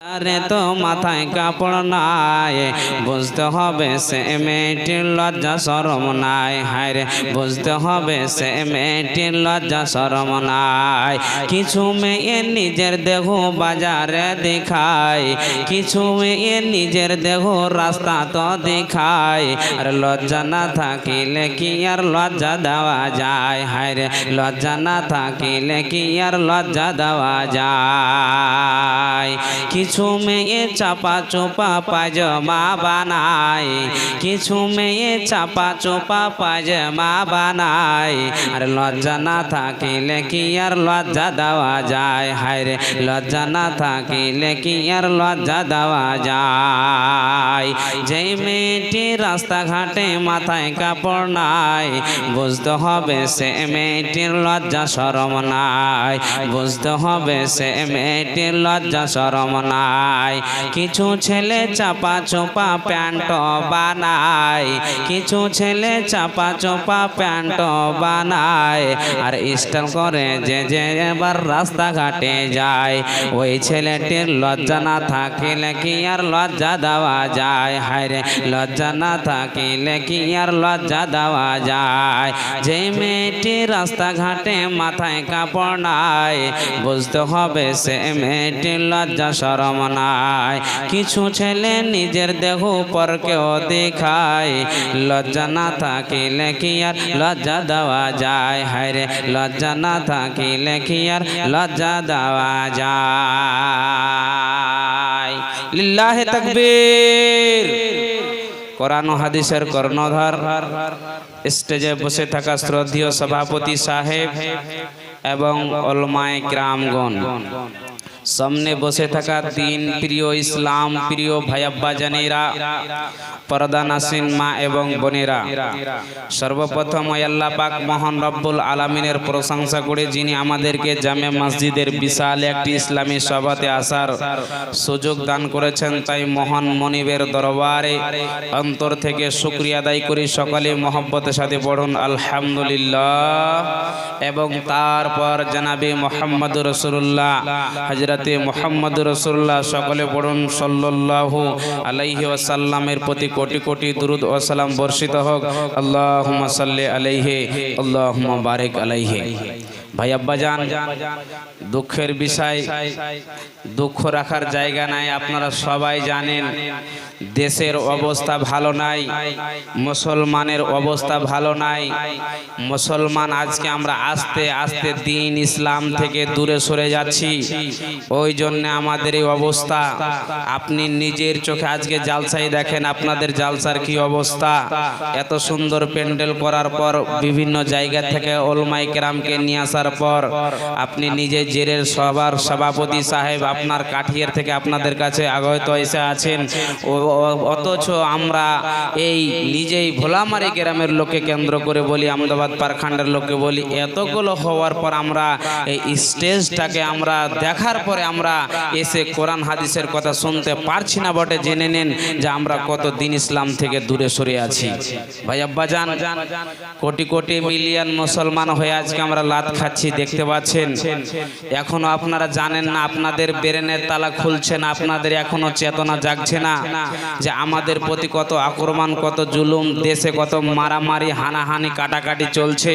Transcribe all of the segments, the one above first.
আরে তো মাথায় কাপড় নাই। বুঝতে হবে সে মেয়েটির লজ্জা সরম নাই। হায়রে বুঝতে হবে সে মেয়েটির লজ্জা সরম নাই। কিছু মেয়ে নিজের দেহ বাজারে দেখায়। কিছু মেয়ে নিজের দেহ রাস্তা তো দেখায়। আর লজ্জা না থাকিলে কি আর লজ্জা দেওয়া যায়? হায়রে লজ্জা না থাকিলে কি আর লজ্জা দেওয়া যায়? কিছু মেয়ে চাপা চোপা পায়জামা বানায়। কিছু মেয়ে চাপা চোপা পায়জামা বানায়। আর লজ্জা না থাকিলে কি আর লজ্জা দেওয়া যায়? হায়রে লজ্জা না থাকিলে কি আর লজ্জা দেওয়া যায়? যে মেয়েটি রাস্তাঘাটে মাথায় কাপড় নাই, বুঝতে হবে সে মেয়েটির লজ্জা সরম নাই। বুঝতে হবে সে মেয়েটির লজ্জা সরম নাই। কিছু ছেলে চাপা চোপা প্যান্ট বানায় কিছু ছেলে চাপা চোপা প্যান্ট বানায় আর স্টাইল করে যে যে এবার রাস্তাঘাটে যায়। ওই ছেলেটির লজ্জা না থাকিলে কি আর লজ্জা দেওয়া যায়? হায়রে লজ্জা না থাকিলে কি আর লজ্জা দেওয়া যায়? যে মেয়েটি রাস্তাঘাটে মাথায় কাপড় নাই, বুঝতে হবে সে মেয়েটির লজ্জা সরম নাই কিছু ছেলে নিজের দেহ পরকেও দেখায়। লজ্জা না থাকিলে কি আর লজ্জা দেওয়া যায়? হায়রে লজ্জা না থাকিলে কি আর লজ্জা দেওয়া যায়? লিল্লাহে তাকবীর। কোরআন হাদিসের কর্ণধার, স্টেজে বসে থাকা শ্রদ্ধীয় সভাপতি সাহেব এবং অলমায় গ্রামগণ সামনে বসে থাকা তিন প্রিয় ইসলাম, প্রিয় ভাইয়াব্বা জানেরা, পর্দা নাসিন মা এবং বোনেরা, সর্বপ্রথম আল্লাহ পাক মহান রব্বুল আলমিনের প্রশংসা করে যিনি আমাদেরকে জামে মসজিদের বিশাল একটি ইসলামী সভাতে আসার সুযোগ দান করেছেন, তাই মহান মনিবের দরবারে অন্তর থেকে শুক্রিয়া আদায় করি। সকালে মহব্বতের সাথে পড়ুন, আলহামদুলিল্লাহ। এবং তারপর জানাবি মোহাম্মদ রসুল্লাহ হজরতে মোহাম্মদ রসুল্লাহ সকলে পড়ুন সল্লাহ আলাইহি ওয়াসাল্লামের প্রতি কোটি কোটি দুরুদ ও সালাম বর্ষিত হোক। আল্লাহ সাল্লি আল্লাহ বারেক আলাইহে আলাইহি। ভাই আব্বাজান, দুঃখের বিষয়, দুঃখ রাখার জায়গা নাই, আপনারা সবাই জানেন, দেশের অবস্থা ভালো নাই, মুসলমানের অবস্থা ভালো নাই, মুসলমান আজকে আমরা আস্তে আস্তে দিন ইসলাম থেকে দূরে সরে যাচ্ছি, ওই জন্য আমাদের এই অবস্থা, আপনি নিজের চোখে আজকে জালসাই দেখেন আপনাদের জালসার কি অবস্থা, এত সুন্দর প্যান্ডেল করার পর বিভিন্ন জায়গা থেকে ওলমাই কেরামকে নিয়ে আসার পর আপনি নিজে জেরের সবার সভাপতি সাহেব আপনার কাঠিয়ার থেকে আপনাদের কাছে আগত এসে আছেন। অথচ আমরা এই নিজেই ভোলামারি গ্রামের লোককে কেন্দ্র করে বলি, আহমেদাবাদ পারখান্ডের লোককে বলি, এতগুলো হওয়ার পর আমরা এই স্টেজটাকে আমরা দেখার পরে আমরা এসে কোরআন হাদিসের কথা শুনতে পারছি না বটে, জেনে নেন যে আমরা কত দিন ইসলাম থেকে দূরে সরে আছি। ভাই আব্বা জান কোটি কোটি মিলিয়ন মুসলমান হয়ে আজকে আমরা লাত খাচ্ছি। দেখতে পাচ্ছেন? এখনও আপনারা জানেন না, আপনাদের ব্রেনের তালা খুলছে না, আপনাদের এখনও চেতনা জাগছে না, যে আমাদের প্রতি কত আক্রমণ, কত জুলুম, দেশে কত মারামারি, হানাহানি, কাটাকাটি চলছে।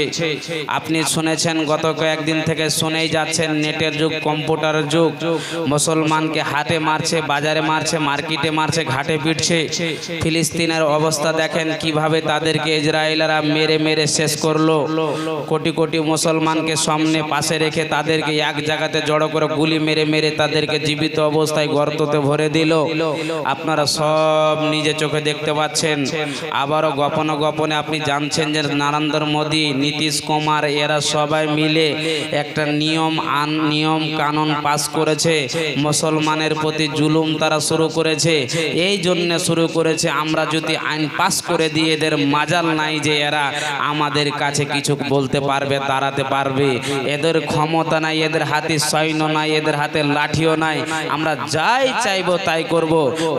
আপনি শুনেছেন, গত কয়েকদিন থেকে শুনেই যাচ্ছেন, নেটের যুগ, কম্পিউটারের যুগ। মুসলমানকে হাটে মারছে, বাজারে মারছে, মার্কেটে মারছে, ঘাটে পিটছে। ফিলিস্তিনের অবস্থা দেখেন, কীভাবে তাদেরকে ইসরায়েলরা মেরে মেরে শেষ করল। কোটি কোটি মুসলমানকে সামনে পাশে রেখে তাদেরকে এক জায়গাতে জড়ো করে গুলি মেরে মেরে তাদেরকে জীবিত অবস্থায় গর্ততে ভরে দিল। আপনারা সব নিজে চোখে দেখতে পাচ্ছেন। আবারও গোপন গোপনে আপনি জানছেন যে নরেন্দ্র মোদী, নীতিশ কুমার, এরা সবাই মিলে একটা নিয়ম আন, নিয়ম কানুন পাস করেছে। মুসলমানের প্রতি জুলুম তারা শুরু করেছে। এই জন্য শুরু করেছে। আমরা যদি আইন পাস করে দিয়ে এদের মাজাল নাই যে এরা আমাদের কাছে কিছু বলতে পারবে দাঁড়াতে পারবে। এদের ক্ষমতা নাই, এদের হাতে সৈন্য নাই, এদের হাতে লাঠিও নাই। আমরা যাই চাইব তাই করব।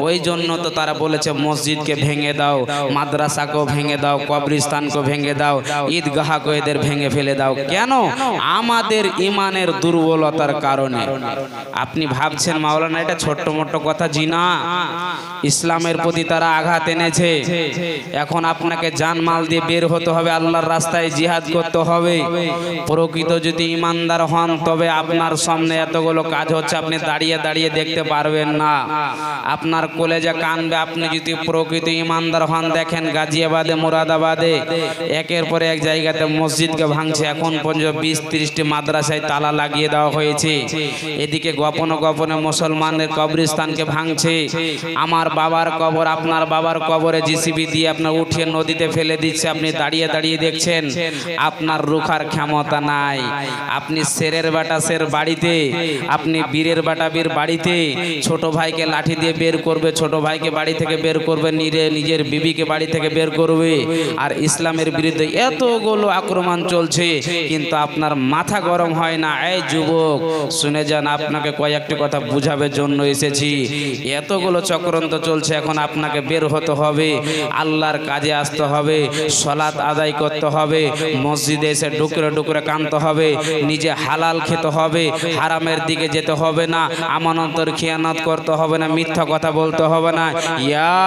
ওই জন্য তো তারা বলেছে, মসজিদকে ভেঙে দাও, মাদ্রাসাকেও ভেঙে দাও কবরিস্তানকে ভেঙে দাও ঈদগাহকে এদের ভেঙে ফেলে দাও। কেন? আমাদের ইমানের দুর্বলতার কারণে। আপনি ভাবছেন, মাওলানা, এটা ছোট্ট মোট্ট কথা জি না ইসলামের প্রতি তারা আঘাত এনেছে। এখন আপনাকে জানমাল দিয়ে বের হতে হবে, আল্লাহর রাস্তায় জিহাদ করতে হবে। প্রকৃত যদি ইমানদার হন, তবে আপনার সামনে এতগুলো কাজ হচ্ছে, আপনি দাঁড়িয়ে দাঁড়িয়ে দেখতে পারবেন না। আপনার কলেজে কানবে, আপনি যদি প্রকৃত ইমানদার হন, দেখেন গাজিয়াবাদে, মুরাদাবাদে, একের পর এক জায়গাতে মসজিদকে ভাঙছে। এখন পর্যন্ত বিশ ত্রিশটি মাদ্রাসায় তালা লাগিয়ে দেওয়া হয়েছে। এদিকে গোপন গোপনে মুসলমানদের কবরস্থানকে ভাঙছে। আমার বাবার কবর, আপনার বাবার কবরে জিসিবি দিয়ে আপনার উঠিয়ে নদীতে ফেলে দিচ্ছে। আপনি দাঁড়িয়ে দাঁড়িয়ে দেখছেন, আপনার রুখার ক্ষমতা নাই। আপনি শেরের বাটা শের বাড়িতে, আপনি বীরের বাটা বীর বাড়িতে, ছোট ভাইকে লাঠি দিয়ে বের করবে, ছোট ভাইকে বাড়ি থেকে বের করবে, নিজে, নিজের বিবিকে বাড়ি থেকে বের করবে। আর ইসলামের বিরুদ্ধে এতগুলো আক্রমণ চলছে, কিন্তু আপনার মাথা গরম হয় না। এই যুবক, শুনে যান, আপনাকে কয়েকটি কথা বুঝাবে জন্য এসেছি। এতগুলো চক্রান্ত চলছে, এখন আপনাকে বের হতে হবে। আল্লাহর কাজে আসতে হবে, সলাৎ আদায় করতে হবে, মসজিদে এসে ডুকরে ডুকরে কানতে হবে নিজে হালাল খেতে হবে, হারামের দিকে যেতে হবে না আমানন্তর খেয়ানত করতে হবে না, মিথ্যা কথা বলতে হবে না।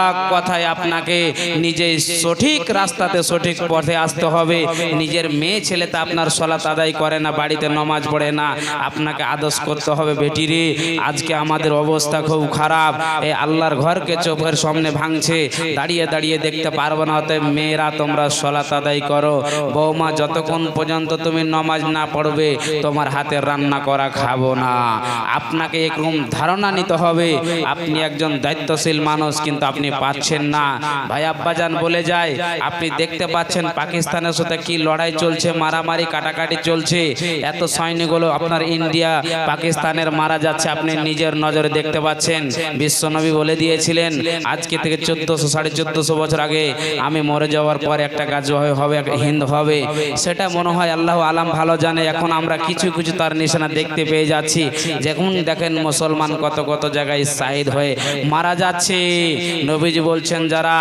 এক কথায় আপনাকে নিজে সঠিক রাস্তাতে সঠিক পথে আসতে হবে। নিজের মেয়ে ছেলে তো আপনার সলাত আদায় করে না, বাড়িতে নমাজ পড়ে না, আপনাকে আদর্শ করতে হবে বেটিরে আজকে আমাদের অবস্থা খুব খারাপ। এই আল্লাহর ঘরকে চোখের সামনে ভাঙছে, দাঁড়িয়ে দাঁড়িয়ে দেখতে পারব না, অতএব মেয়েরা তোমরা সলাত আদায় করো। বৌমা, যতক্ষণ পর্যন্ত তুমি নমাজ না পড়বে, তোমার হাতের রান্না করা খাব না। আপনাকে এরকম ধারণা নিতে হবে, আপনি একজন দায়িত্বশীল মানুষ, কিন্তু আপনি পাচ্ছেন না। ভাই আব্বাজান বলে যায়, আপনি দেখতে পাচ্ছেন পাকিস্তানের সাথে কি লড়াই চলছে, মারামারি, কাটাকাটি চলছে। এত সৈনিকগুলো আপনার ইন্ডিয়া, পাকিস্তানের মারা যাচ্ছে, আপনি নিজের নজরে দেখতে পাচ্ছেন। বিশ্বনবী বলে দিয়েছিলেন, আজকে থেকে চোদ্দশো, সাড়ে চোদ্দশো বছর আগে আমি মরে যাওয়ার পর একটা কাজ হবে হিন্দ হবে। সেটা মনে হয় আল্লাহ আলাম ভালো জানে, এখন আমরা কিছু কিছু তার নিশানা দেখতে পেয়ে যাচ্ছি। যখন দেখেন মুসলমান কত কত জায়গায় শাহিদ হয়ে মারা যাচ্ছে। নবীজি বলছেন, যারা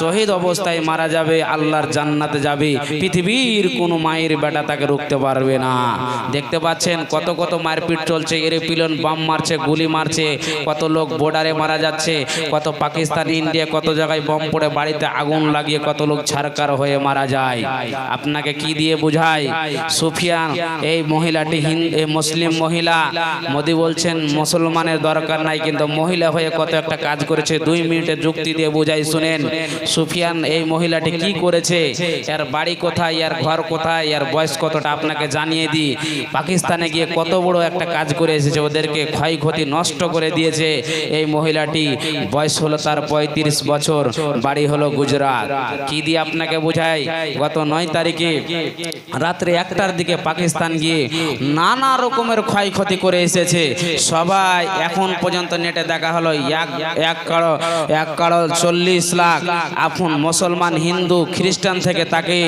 শহীদ অবস্থায় মারা যাবে, আল্লাহর জান্নাতে যাবে। পৃথিবীর কোনো মায়ের বেটা তাকে রুখতে পারবে না। দেখতে পাচ্ছেন, কত কত মারপিট চলছে। এরোপ্লেন বাম মারছে, গুলি মারছে, কত লোক বর্ডারে মারা যাচ্ছে, কত পাকিস্তান, ইন্ডিয়া কত জায়গায় বম পড়ে, বাড়িতে আগুন লাগিয়ে কত লোক ছারকার হয়ে মারা যায়। আপনাকে কি দিয়ে বুঝায় সুফিয়ান এই মহিলাটি হিন্দ মুসলিম মহিলা। মোদি বলছেন, মুসলমানের দরকার নাই, কিন্তু মহিলা হয়ে কত একটা কাজ করেছে। দুই মিনিটে যুক্তি দিয়ে বুঝাই, শুনেন, সুফিয়ান, এই মহিলাটি কি করেছে? এর বাড়ি কোথায়? এর ঘর কোথায়? এর বয়স কতটা? আপনাকে জানিয়ে দিই, পাকিস্তানে গিয়ে কত বড় একটা কাজ করে এসেছে। ওদেরকে ক্ষয়ক্ষতি নষ্ট করে দিয়েছে এই মহিলাটি। বয়স হলো তার পঁয়ত্রিশ বছর, বাড়ি হলো গুজরাট। কি দিয়ে আপনাকে বোঝাই? গত নয় তারিখে, রাত্রে একটার দিকে পাকিস্তান গিয়ে নানা রকমের ক্ষয়ক্ষতি করে এসেছে। সবাই এখন পর্যন্ত নেটে দেখা হলো এক কারও এক কারও চল্লিশ লাখ এখন মুসলমান, হিন্দু, খ্রিস্টান থেকে তাকে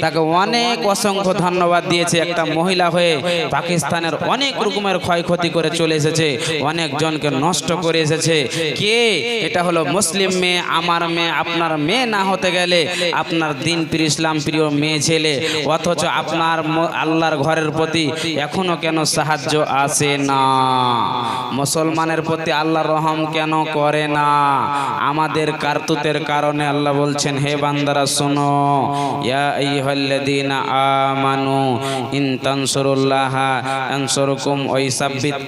তাকে অনেক অসংখ্য ধন্যবাদ দিয়েছে একটা মহিলা হয়ে পাকিস্তানের অনেক রকমের ক্ষয়ক্ষতি করে চলে এসেছে, অনেক জনকে নষ্ট করে এসেছে। কে? এটা হলো মুসলিম মেয়ে, আমার মেয়ে, আপনার মেয়ে না হতে গেলে আপনার দিন প্রিয় ইসলাম প্রিয় মেয়ে ছেলে। অথচ আপনার ম- আল্লাহর ঘরের প্রতি এখনও কেন সাহায্য আসে না? মুসলমানের প্রতি আল্লাহ রহম কেন করে না? আমাদের কার্তুতের কারণে আল্লাহ বলছেন, হে বান্দারা, শোনো। আমানু ইন তানসুরুল্লাহ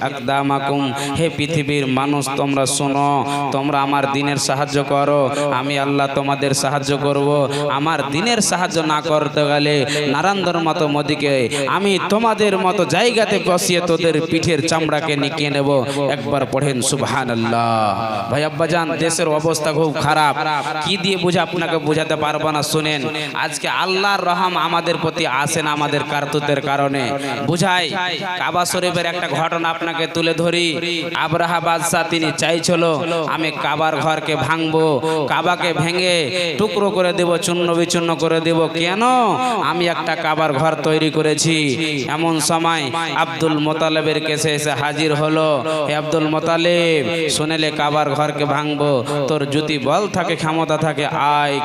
আকদামাকুম। হে পৃথিবীর মানুষ, তোমরা শোনো। তোমরা আমার দিনের সাহায্য করো। আমি আল্লাহ তোমাদের সাহায্য করব। আমার দিনের সাহায্য না করতে গেলে নারান্দর মতো মোদিকে আমি তোমাদের মতো জায়গাতে বসিয়ে তোদের পিঠের চামড়াকে নিকিয়ে নেব। একবার পড়েন সুবহান আল্লাহ ভাই আব্বাজান দেশের অবস্থা খুব খারাপ। কি দিয়ে বুঝে আপনাকে বোঝাতে পারব না শুনেন। আজকে আল্লাহর রহম আমাদের প্রতি আসেন আমাদের কার্তুতের কারণে। বুঝাই কাবা শরীফের একটা ঘটনা আপনাকে তুলে ধরি। আবরাহা বাদশাহ তিনি চাইছিল আমি কাবার ঘরকে ভাঙবো কাবাকে ভেঙে টুকরো করে দেব চূর্ণ বিচূর্ণ করে দেব। কেন? আমি একটা কাবার ঘর তৈরি করেছি। করেছি। এমন সময় আব্দুল মোতালেবের কাছে এসে হাজির হলো। হে আব্দুল মোতালেব, শুনেলে কাবার ঘরকে ভাঙবো, তোর যদি বল থাকে, ক্ষমতা থাকে, আয়,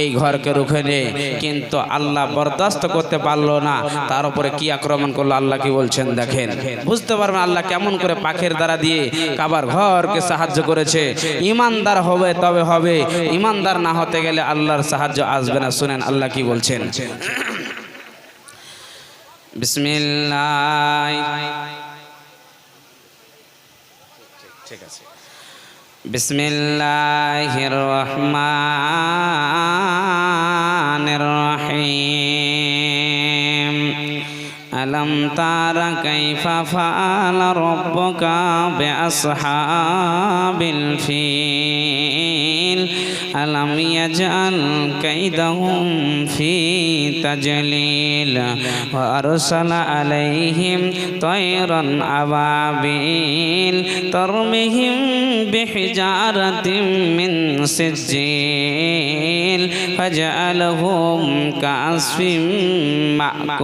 এই ঘরকে রুখে নে। কিন্তু আল্লাহ বরদাস্ত করতে পারল না। তার উপরে কি আক্রমণ করল, আল্লাহ কি বলছেন, দেখেন। বুঝতে পারবেন আল্লাহ কেমন করে পাখের দ্বারা দিয়ে কাবার ঘরকে সাহায্য করেছে। ইমানদার হবে, তবে হবে। ইমানদার না হতে গেলে আল্লাহর সাহায্য আসবে না। শুনেন আল্লাহ কি বলছেন। بسم الله. بسم الله الرحمن الرحيم. ألم تر كيف فعل ربك بأصحاب الفيل؟ ألم يجعل كيدهم في تجليل وأرسل عليهم طيرا أبابيل ترمهم بحجارة من سجيل فجعلهم كعصف مأكول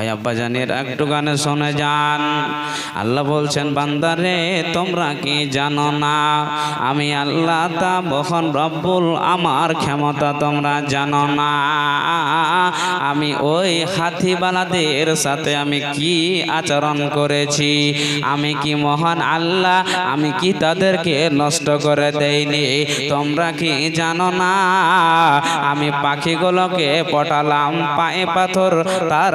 ভাই আব্বা জানের একটু গানে শুনে যান। আল্লাহ বলছেন বান্দারে তোমরা কি জানো না? আমি আল্লাহ তা বখন রব্বুল আমার ক্ষমতা তোমরা জানো না। আমি ওই হাতিবালাদের সাথে আমি কি আচরণ করেছি? আমি কি মহান আল্লাহ? আমি কি তাদেরকে নষ্ট করে দেইনি? তোমরা কি জানো না? আমি পাখিগুলোকে পটালাম, পায়ে পাথর, তার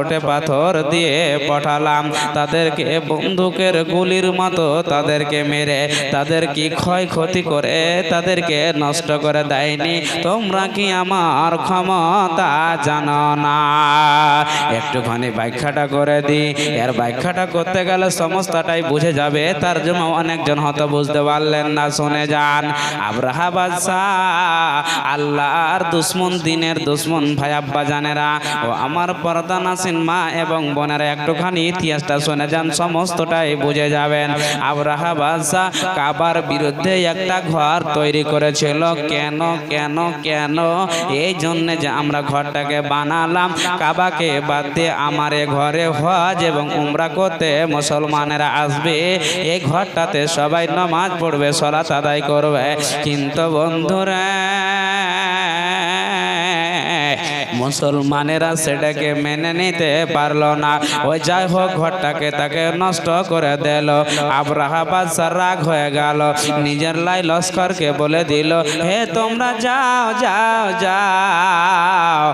ঠোঁটে পাথর দিয়ে পটালাম তাদেরকে বন্দুকের গুলির মতো তাদেরকে মেরে, তাদের কি ক্ষয়ক্ষতি করে তাদেরকে নষ্ট করে দেয়নি? তোমরা কি আমার ক্ষমতা জানো না? একটুখানি ব্যাখ্যাটা করে দি এর ব্যাখ্যাটা করতে গেলে সমস্তটাই বুঝে যাবে। তার জন্য অনেকজন হয়তো বুঝতে পারলেন না, শুনে যান। আব্রাহা বাদশাহ আল্লাহর দুশ্মন, দিনের দুশ্মন, ভাই আব্বা জানেরা। ও আমার পর্দা নাসিন মা এবং বোনেরা, একটুখানি ইতিহাসটা শুনে যান, সমস্তটাই বুঝে যাবেন। আব্রাহা বাদশাহ কাবার বিরুদ্ধে একটা ঘর তৈরি করেছিল। কেন কেন কেন? এই জন্য যে আমরা ঘরটাকে বানালাম, কাবাকে বাদ দিয়ে আমার এ ঘরে হজ এবং উমরা করতে মুসলমানেরা আসবে। এই ঘরটাতে সবাই নামাজ পড়বে সলাত আদায় করবে। কিন্তু বন্ধুরা মুসলমানেরা সেটাকে মেনে নিতে পারল না। ওই যাই হোক, ঘরটাকে তাকে নষ্ট করে দিল। আব্রাহা বাদশাহ রাগ হয়ে গেল। নিজের লাই লস্করকে বলে দিল, হে তোমরা যাও যাও যাও।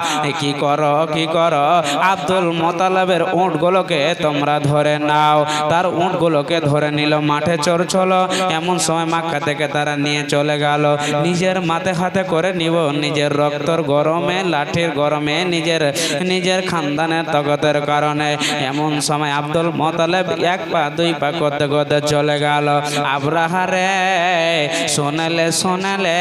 কি করো কি করো? আব্দুল মোতালেবের উঁটগুলোকে তোমরা ধরে নাও। তার উঁটগুলোকে ধরে নিল, মাঠে চোর চলো এমন সময় মাক্কা থেকে তারা নিয়ে চলে গেল। নিজের মাথে হাতে করে নিব, নিজের রক্তর গরমে, লাঠির গরমে নিজের নিজের খানদানের তগতের কারণে এমন সময় আব্দুল মোতালেব এক পা, দুই পা করতে করতে চলে গেল। আব্রাহারে, শোনালে শোনালে,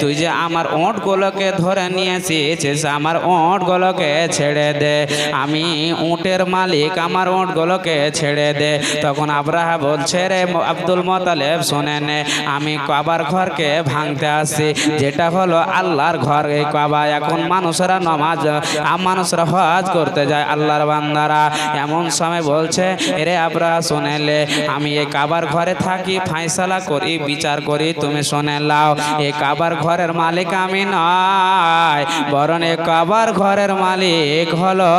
তুই যে আমার ওঁটগুলোকে ধরে নিয়েছিস, আমার ওঁটগুলোকে ছেড়ে দে। আমি উটের মালিক, আমার ওঁটগুলোকে ছেড়ে দে। তখন আব্রাহা বলছে, রে আব্দুল মোতালেব, শোনে নে, আমি কাবার ঘরকে ভাঙতে আসি যেটা হলো আল্লাহর ঘর, এই কাবা। এখন মানুষরা নমাজ মানুষরা হজ করতে যায় আল্লাহর বান্দারা। এমন সময় বলছে, এরে আব্রাহা শোনেলে, আমি এই কাবার ঘরে থাকি ফাইসালা করি, বিচার করি, তুমি শুনে লাও এ কাবার ঘরের মালিক আমি নয়, বরং এ কাবার ঘরের মালিক হলো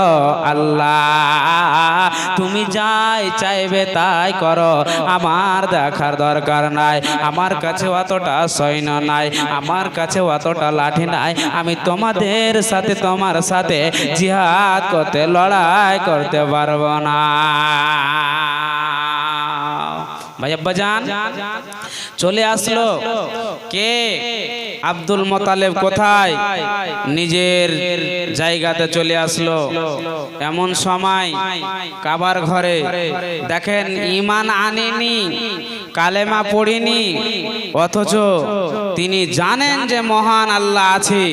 আল্লাহ। তুমি যাই চাইবে তাই করো, আমার দেখার দরকার নাই, আমার কাছে অতটা সৈন্য নাই, আমার কাছে অতটা লাঠি নাই, আমি তোমাদের সাথে তোমার সাথে জিহাদ করতে, লড়াই করতে পারব না। ভাই আব্বাজান চলে আসলো। কে? আব্দুল মোতালেব কোথায়? নিজের জায়গাতে চলে আসলো। এমন সময় কাবার ঘরে, দেখেন ইমান আনেনি, কালেমা পড়িনি, অথচ তিনি জানেন যে মহান আল্লাহ আছে,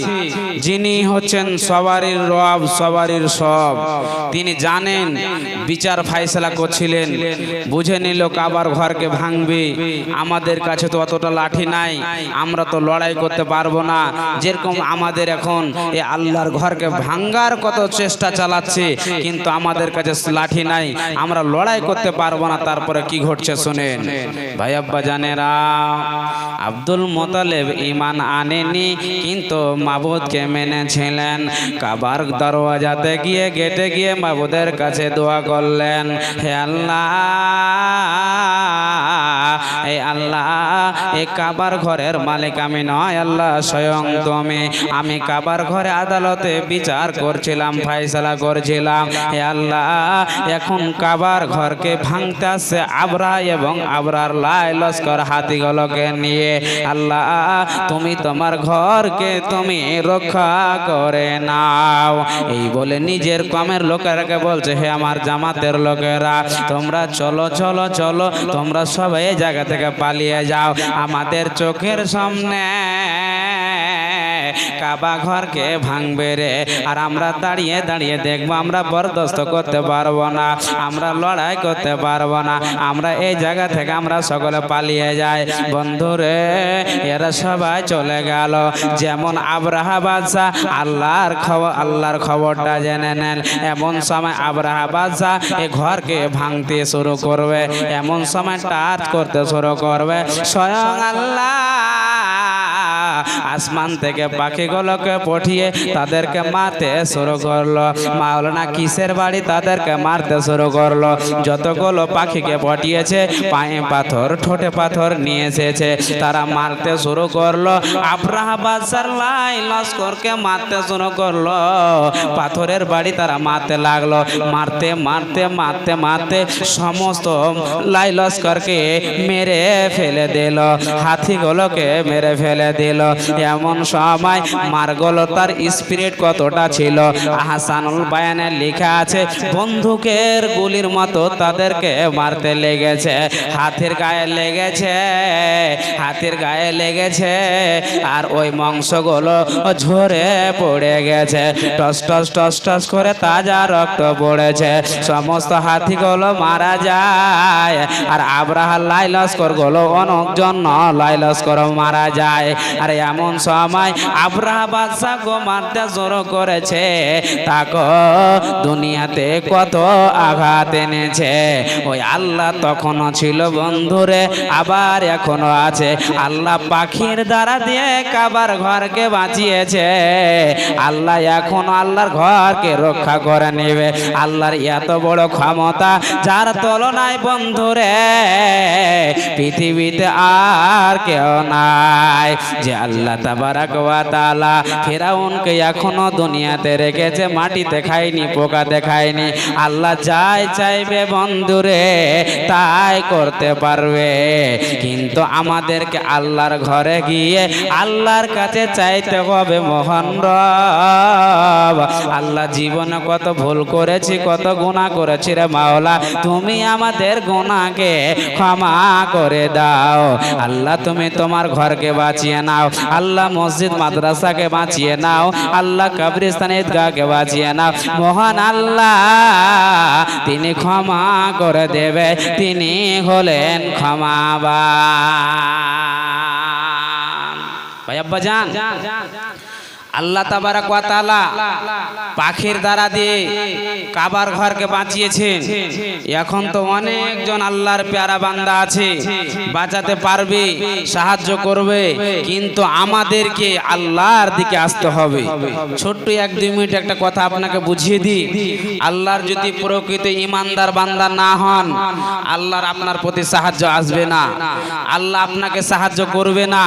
যিনি হচ্ছেন সবারই রব, সবারই সব। তিনি জানেন, বিচার ফাইসলা করছিলেন, বুঝে নিল কাবার ঘরকে ভাঙবে, আমাদের কাছে তো অতটা লাঠি নাই, আমরা তো লড়াই করতে পারব না। যেরকম আমাদের এখন এই আল্লাহর ঘরকে ভাঙ্গার কত চেষ্টা চালাচ্ছে, কিন্তু আমাদের কাছে লাঠি নাই, আমরা লড়াই করতে পারব না, তারপরে কি ঘটছে শুনেন। ভাই আব্বা জানেরা, আব্দুল ইমান আনেনি, কিন্তু মাবুদকে মেনেছিলেন। কাবার দরওয়াজাতে গিয়ে, গেটে গিয়ে মাবুদের কাছে দোয়া করলেন, হে আল্লাহ! আল্লাহ, এ কাবার ঘরের মালিক আমি নয়, আল্লাহ স্বয়ং তুমি। আমি কাবার ঘরে আদালতে বিচার করছিলাম ফাইসলা করছিলাম। হে আল্লাহ, এখন কাবার ঘরকে ভাঙতে আসছে আবরা এবং আবরার লাই লস্কর হাতিগুলোকে নিয়ে। আল্লাহ, তুমি তোমার ঘরকে তুমি রক্ষা করে নাও। এই বলে নিজের কমের লোকেরাকে বলছে, হে আমার জামাতের লোকেরা, তোমরা চলো চলো চলো, তোমরা সবাই জায়গা থেকে পালিয়ে যাও। আমাদের চোখের সামনে কাবা ঘরকে ভাঙবে রে। আর আমরা দাঁড়িয়ে দাঁড়িয়ে দেখব, আমরা বরদস্ত করতে পারব না, আমরা লড়াই করতে পারব না, আমরা এই জায়গা থেকে আমরা সকলে পালিয়ে যাই। বন্ধুরে এরা সবাই চলে গেল। যেমন আবরাহা বাদশাহ, আল্লাহর খবর, আল্লাহর খবরটা জেনে নেন। এমন সময় আবরাহা বাদশাহ এ ঘরকে ভাঙতে শুরু করবে। এমন সময় টাচ করতে শুরু করবে। স্বয়ং আল্লাহ আসমান থেকে পাখিগুলোকে পাঠিয়ে তাদেরকে মারতে শুরু করল। মাওলানা কিসের বাড়ি? তাদেরকে মারতে শুরু করল। যতগুলো পাখিকে পাঠিয়েছে পায়ে পাথর, ঠোঁটে পাথর নিয়ে এসেছে। তারা মারতে শুরু করল। আব্রাহা বাদশার লাই লস্করকে মারতে শুরু করল। পাথরের বাড়ি তারা মারতে লাগল। মারতে মারতে মারতে মারতে সমস্ত লাই লস্করকে মেরে ফেলে দিল। হাতিগুলোকে মেরে ফেলে দিল। এমন সময় মার্গলতার স্পিরিট কতটা ছিল? হাসানুল বায়ানে লেখা আছে বন্দুকের গুলির মতো তাদেরকে মারতে লেগেছে, হাতের গায়ে লেগেছে, হাতের গায়ে লেগেছে, আর ওই মাংসগুলো ঝরে পড়ে গেছে। টস টস টস টস করে তাজা রক্ত পড়েছে। সমস্ত হাতিগুলো মারা যায়, আর আব্রাহার লাইলস্করগুলো অনেক জন্য লাইলস্কর মারা যায়। আর এমন সময় আব্রাহা বাদশাহ গো মারতে শুরু করেছে। তাকে, দুনিয়াতে কত আঘাত এনেছে। ওই আল্লাহ তখনও ছিল বন্ধুরে, আবার এখনও আছে। আল্লাহ পাখির দ্বারা দিয়ে কাবার ঘরকে বাঁচিয়েছে। আল্লাহ এখন আল্লাহর ঘরকে রক্ষা করে নেবে। আল্লাহর এত বড় ক্ষমতা যার তুলনায় বন্ধুরে, পৃথিবীতে আর কেউ নাই। যে আল্লাহ তাবারাক ওয়া তাআলা ফেরাউনকে এখনও দুনিয়াতে রেখেছে, মাটিতে খায়নি পোকা দেখায়নি আল্লাহ যাই চাইবে বন্ধুরে, তাই করতে পারবে। কিন্তু আমাদেরকে আল্লাহর ঘরে গিয়ে আল্লাহর কাছে চাইতে হবে, মোহন রব। আল্লাহ জীবনে কত ভুল করেছি, কত গুণা করেছি রে মাওলা, তুমি আমাদের গুণাকে ক্ষমা করে দাও। আল্লাহ তুমি তোমার ঘরকে বাঁচিয়ে নাও। আল্লাহ মসজিদ মাদ্রাসাকে বাঁচিয়ে নাও, আল্লাহ কবরিস্তান ঈদগাহকে বাঁচিয়ে নাও। মহান আল্লাহ, তিনি ক্ষমা করে দেবে, তিনি হলেন ক্ষমাবা ভাই আব্বা যান। আল্লাহ তাবারাক ওয়া পাখির দ্বারা দিয়ে কাবার ঘরকে বাঁচিয়েছেন। এখন তো অনেকজন আল্লাহর প্যারা বান্দা আছে। বাঁচাতে পারবে, সাহায্য করবে, কিন্তু আমাদেরকে আল্লাহর দিকে আসতে হবে। ছোট্ট এক দুই মিনিট একটা কথা আপনাকে বুঝিয়ে দিই। আল্লাহর যদি প্রকৃত ইমানদার বান্দা না হন, আল্লাহর আপনার প্রতি সাহায্য আসবে না। আল্লাহ আপনাকে সাহায্য করবে না।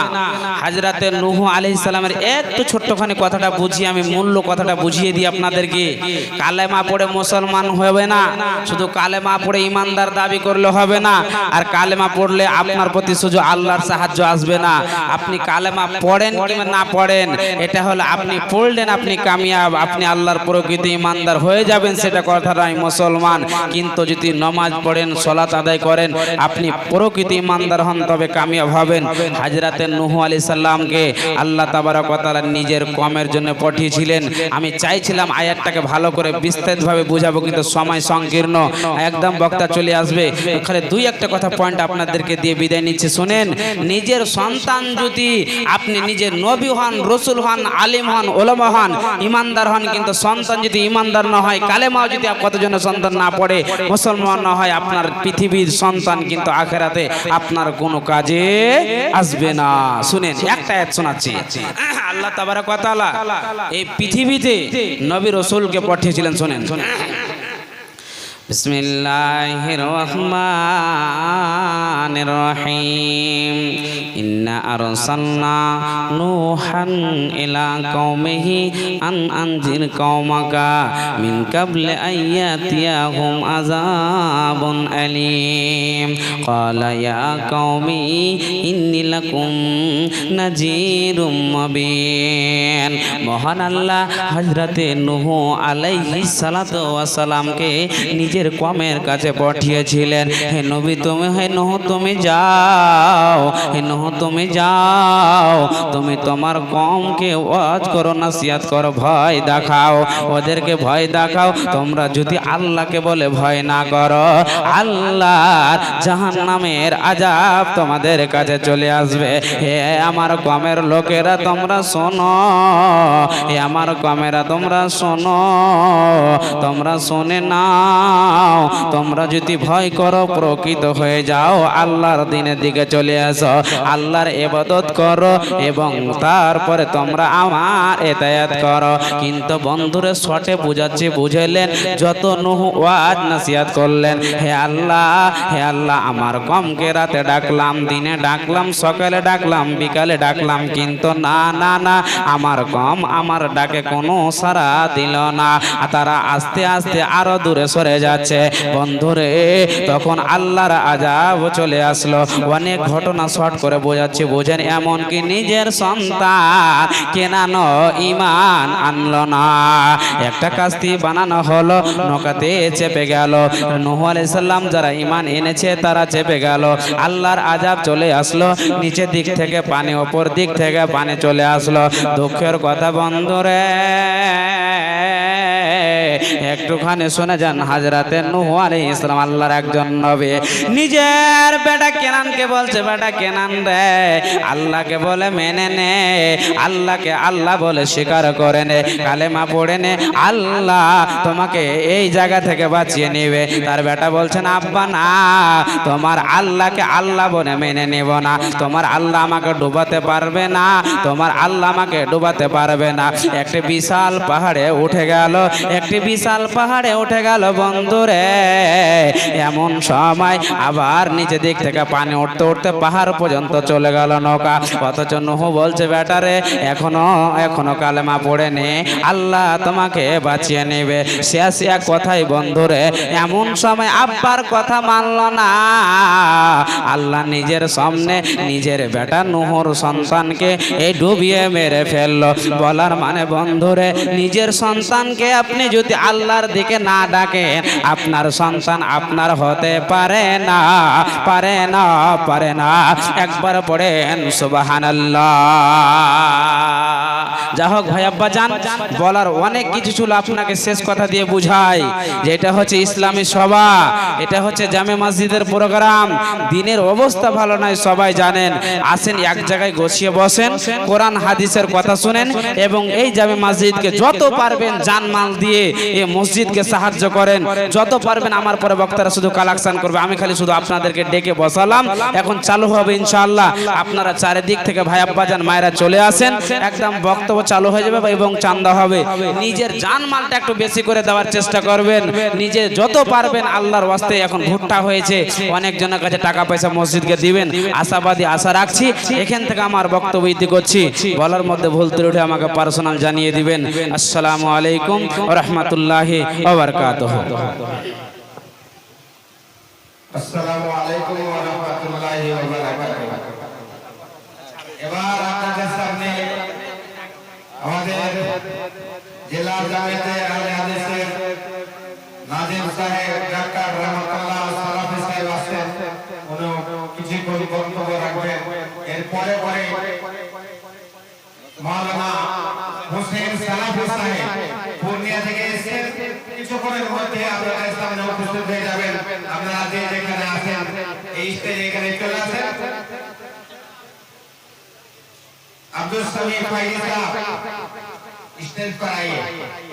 হাজরাতে নুহু আলাইহিস সালামের একটু ছোট্টখানি কথাটা বুঝিয়ে আমি মূল্য কথাটা বুঝিয়ে দিই আপনাদেরকে। কালেমা পড়ে মুসলমান হবে না, শুধু কালেমা পড়ে ইমানদার দাবি করলে হবে না, আর কালেমা পড়লে আপনার প্রতি শুধু আল্লাহর সাহায্য আসবে না। আপনি কালেমা পড়েন কিংবা না পড়েন, এটা হলো আপনি পড়লেন, আপনি কামিয়াব, আপনি আল্লাহর প্রকৃতি ইমানদার হয়ে যাবেন, সেটা কথা নয় মুসলমান। কিন্তু যদি নমাজ পড়েন সলাত আদায় করেন, আপনি প্রকৃতি ইমানদার হন, তবে কামিয়াব হবেন। হাজরাতে নুহু আলী সাল্লামকে আল্লাহ তাবারকতালা নিজের কমের জন্য পাঠিয়েছিলেন। আমি চাইছিলাম আয়াতটাকে ভালো করে বিস্তারিতভাবে বুঝাবো, কিন্তু সময় সংকীর্ণ। একদম বক্তা চলে আসবে। ওখানে দুই একটা কথা পয়েন্ট আপনাদেরকে দিয়ে বিদায় নিচ্ছে। শুনেন, নিজের সন্তান যদি আপনি নিজের নবী হন, রসুল হন, আলিম হন, ওলমা হন, ইমানদার হন, কিন্তু সন্তান যদি ইমানদার না হয়, কালেমাও যদি কতজন সন্তান না পড়ে, মুসলমান না হয়, আপনার পৃথিবীর সন্তান কিন্তু আখেরাতে আপনার কোনো কাজে আসবে না। শুনেন, একটা এক শোনাচ্ছি। আল্লাহ তাবারা কথা এই পৃথিবীতে নবী রসুলকে পাঠিয়েছিলেন শোনেন শোনেন। بسم الله الرحمن الرحيم إنا أرسلنا نوحا إلى قومه أن أنذر قومك من قبل أن يأتيهم عذاب أليم قال يا قوم إني لكم نذير مبين মহান আল্লাহ হজরতে নুহু আলাইহিস সালাতু ওয়াসালামকে নিজের কমের কাছে পাঠিয়েছিলেন। হে নবী, তুমি, হে নুহু, তুমি যাও। হে নহ, তুমি যাও। তুমি তোমার কমকে ওয়াজ করো নাসিয়াত করো, ভয় দেখাও। ওদেরকে ভয় দেখাও। তোমরা যদি আল্লাহকে বলে ভয় না করো আল্লাহ জাহান্নামের আজাব তোমাদের কাছে চলে আসবে। হে আমার কমের লোকেরা, তোমরা শোনো। হে আমার কমেরা, তোমরা শোনো। তোমরা শুনে নাও। তোমরা যদি ভয় করো, প্রকৃত হয়ে যাও। আল্লাহর দিনের দিকে চলে আসো। আল্লাহর এবাদত করো এবং তারপরে তোমরা আমার এতায়াত করো। কিন্তু বন্ধুরে শটে বুঝাচ্ছি, বুঝাইলেন, যত নুহু ওয়াজ নাসিয়াত করলেন, হে আল্লাহ হে আল্লাহ, আমার কমকে রাতে ডাকলাম, দিনে ডাকলাম, সকালে ডাকলাম, বিকালে ডাকলাম, কিন্তু না না না, আমার কম আমার ডাকে কোনো সারা দিল না। তারা আস্তে আস্তে আরও দূরে সরে যাচ্ছে বন্ধুরে, তখন আল্লাহর আজাব চলে আসলো। অনেক ঘটনা শর্ট করে বোঝাচ্ছে, বোঝেন? এমনকি নিজের সন্তান কেনানো ইমান আনলো না। একটা কাস্তি বানানো হলো, নৌকাতে চেপে গেল। নহু আলাইসাল্লাম যারা ইমান এনেছে, তারা চেপে গেল। আল্লাহর আজাব চলে আসলো, নিচের দিক থেকে পানি, ওপর দিক থেকে পানি চলে আসলো। দুঃখের কথা বন্ধুরে একটুখানি শুনে যান হাজরাতে নুহু আলাইহিস সালাম, আল্লাহর একজন নবী। নিজের বেটা কেনানকে বলছে, বেটা কেনান রে, আল্লাহকে বলে মেনে নে, আল্লাহকে আল্লাহ বলে স্বীকার করে নে, কালেমা পড়ে নে, আল্লাহ তোমাকে এই জায়গা থেকে বাঁচিয়ে নেবে। তার বেটা বলছেন আব্বা, না, তোমার আল্লাহকে আল্লাহ বলে মেনে নেব না। তোমার আল্লাহ আমাকে ডুবাতে পারবে না, তোমার আল্লাহ আমাকে ডুবাতে পারবে না। একটি বিশাল পাহাড়ে উঠে গেল একটি বিশাল পাহাড়ে উঠে গেল বন্ধুরে। এমন সময় আবার নিচে দিক থেকে পানি উঠতে উঠতে পাহাড় পর্যন্ত চলে গেল নৌকা। অথচ নুহু বলছে, বেটারে, এখনও এখনও কালেমা পড়ে নে আল্লাহ তোমাকে বাঁচিয়ে নেবে। শেয়া শেয়া কথাই বন্ধুরে, এমন সময় আব্বার কথা মানল না। আল্লাহ নিজের সামনে নিজের বেটা নুহর সন্তানকে এই ডুবিয়ে মেরে ফেলল। বলার মানে বন্ধুরে, নিজের সন্তানকে আপনি যদি আল্লাহর দিকে না ডাকেন, আপনার সন্তান আপনার হতে পারে না পারে না পারে না। একবার পড়েন সুবাহান যা হোক ভাই আব্বা যান, বলার অনেক কিছু ছিল আপনাকে শেষ কথা দিয়ে বুঝাই। যে এটা হচ্ছে ইসলামী সভা, এটা হচ্ছে জামে মসজিদের প্রোগ্রাম। দিনের অবস্থা ভালো নয়, সবাই জানেন। আসেন এক জায়গায় গছিয়ে বসেন, কোরআন, হাদিসের কথা শুনেন এবং এই জামে মসজিদকে যত পারবেন জানমাল দিয়ে এই মসজিদকে সাহায্য করেন। যত পারবেন আমার পরে বক্তারা শুধু কালেকশন করবে, আমি খালি শুধু আপনাদেরকে ডেকে বসালাম। এখন চালু হবে ইনশাআল্লাহ। আপনারা চারিদিক থেকে ভাই আব্বাজান মায়েরা চলে আসেন। একদম বক্তব্য চালু হয়ে যাবে এবং চান্দা হবে। নিজের জান মালটা একটু বেশি করে দেওয়ার চেষ্টা করবেন। নিজে যত পারবেন আল্লাহর ওয়াস্তে এখন ভুট্টা হয়েছে। অনেকজনের কাছে টাকা পয়সা মসজিদকে দিবেন। আশাবাদী আশা রাখছি। এখান থেকে আমার বক্তব্য ইতি করছি। বলার মধ্যে ভুল ত্রুটি আমাকে পার্সোনাল জানিয়ে দিবেন। আসসালামু আলাইকুম রহমতুল্লাহি ওবরকাতহ এবার আপনাদের সামনে আমাদের জেলা জামায়াতে আহলে হাদিসের নাজিম সাহেব ডাক্তার রহমাতুল্লাহ সালাফি সাহেব আসেন উনি কিছু বক্তব্য রাখবেন এরপরে পরে মাওলানা হোসেন সালাফি সাহেব পূর্ণিয়া থেকে এসেছেন কিছুক্ষণের মধ্যে আপনাদের সামনে উপস্থিত হয়ে যাবেন আপনারা যে যেখানে আছেন এই স্টেজে এখানে চলে আসেন আব্দুল সামি ফাইজি সাহেব स्टेज पर आइए